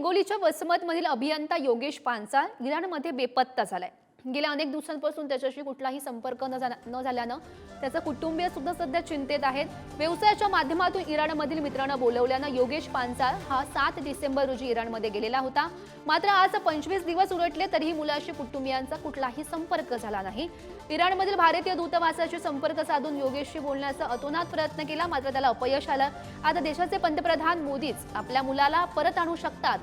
हिंगोलीच्या वसमतमधील अभियंता योगेश पांचाळ इराणमध्ये बेपत्ता झालाय. गेल्या अनेक दिवसांपासून त्याच्याशी कुठलाही संपर्क न झाला- न झाल्यानं त्याचं कुटुंबीय सुद्धा सध्या चिंतेत आहेत. व्यवसायाच्या माध्यमातून इराणमधील मित्रांना बोलवल्यानं योगेश पांचाळ हा सात डिसेंबर रोजी इराणमध्ये गेलेला होता. मात्र आज पंचवीस दिवस उलटले तरीही मुलाशी कुटुंबियांचा कुठलाही संपर्क झाला नाही. इराणमधील भारतीय दूतावासाशी संपर्क साधून योगेशशी बोलण्याचा अतोनात प्रयत्न केला मात्र त्याला अपयश आलं. आता देशाचे पंतप्रधान मोदीच आपल्या मुलाला परत आणू शकतात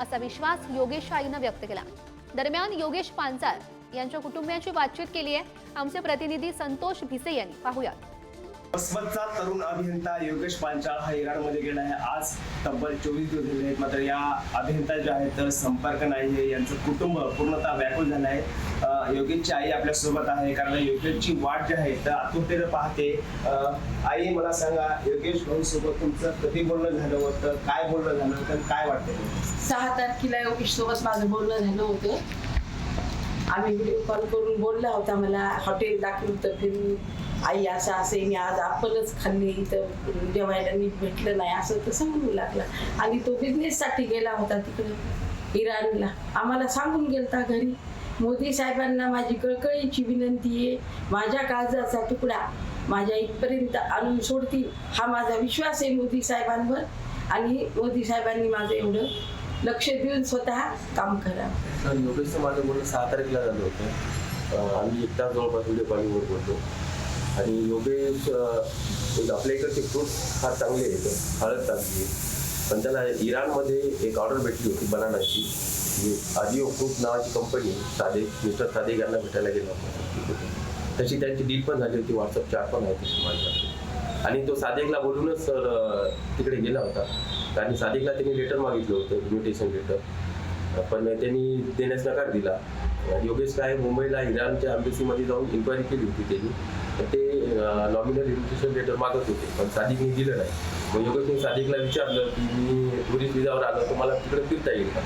असा विश्वास योगेश आईनं व्यक्त केला. दरम्यान योगेश पांचाळ यांच्या कुटुंबियांशी बातचीत केली आहे. आमचे प्रतिनिधी संतोष भिसे यांनी. पाहूयात. वसमतचा तरुण अभियंता योगेश पांचाळ हा इराणमध्ये गेला आहे. आज तब्बल चोवीस दिवस झाले आहेत. मात्र या अभियंता जे आहेत संपर्क नाही आहे. यांचं कुटुंब पूर्णतः व्याकुल झालं आहे. योगेशची आई आपल्यासोबत आहे. कारण योगेशची वाट जी आहे तर आतुरतेनं पाहते. अं, आई मला सांगा योगेश भाऊ सोबत तुमचं कधी बोलणं झालं होतं? काय बोलणं झालं होतं? काय वाटतं? सहा तारखेला योगेश सोबत माझं बोलणं झालं होतं. आम्ही व्हिडिओ कॉल करून बोलला होता मला हॉटेल दाखवलं तर फिरून. आई असं असे मी आज आपणच खाल्ली इथं जेवायला नीट भेटलं नाही असं तसं म्हणू लागला. आणि तो बिझनेससाठी गेला होता तिकडं इराणला. आम्हाला सांगून गेलता घरी मोदी साहेबांना माझी कळकळीची विनंती आहे माझ्या काळजाचा तुकडा माझ्या इथपर्यंत आणून सोडतील हा माझा विश्वास आहे मोदी साहेबांवर. आणि मोदी साहेबांनी माझं एवढं लक्ष देऊन स्वतः काम करा. सर योगेशचं माझं बोलणं सहा तारखेला झालं होतं. आम्ही एक तास जवळपास व्हिडिओ कॉलिंगवर बोलतो आणि योगेश अं, एक आपल्या इकडचे फ्रूट फार चांगले आहेत. हळद चांगली आहे. पण त्याला इराणमध्ये एक ऑर्डर भेटली होती बनानाची. म्हणजे जी फ्रूट नावाची कंपनी साधे मिस्टर साधे यांना भेटायला गेला होता. तशी त्यांची डील पण झाली होती. व्हॉट्सअप चार पण आहे तशी माझ्याकडे. आणि तो सादेकला बोलूनच सर अं, तिकडे गेला होता. आणि सादिकला त्यांनी लेटर मागितलं होतं इन्व्हिटेशन लेटर पण त्यांनी देण्यास नकार दिला. योगेश काय मुंबईला इराणच्या एम्बेसीमध्ये जाऊन इन्क्वायरी केली होती त्यांनी. तर ते नॉमिनल इन्व्हिटेशन लेटर मागत होते. पण सादिकने दिलं नाही. मग योगेशने सादिकला विचारलं की मी टुरिस्ट विजावर आलो तर मला तिकडे फिरता येईल का?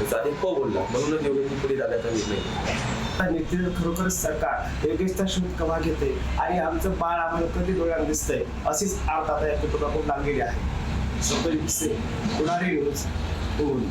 तर सादिक हो बोलला म्हणूनच योगेशने पुढे जाण्याचा निर्णय घेतला. नितीन खरोखर सरकार योगेशचा शोध कवा घेते आणि आमचं बाळ आम्हाला कधी डोळ्यात दिसतंय? अशीच आता या कुटुंबाकडून लागलेली आहे. संतोष भिसे पुणारी न्यूज पुणे.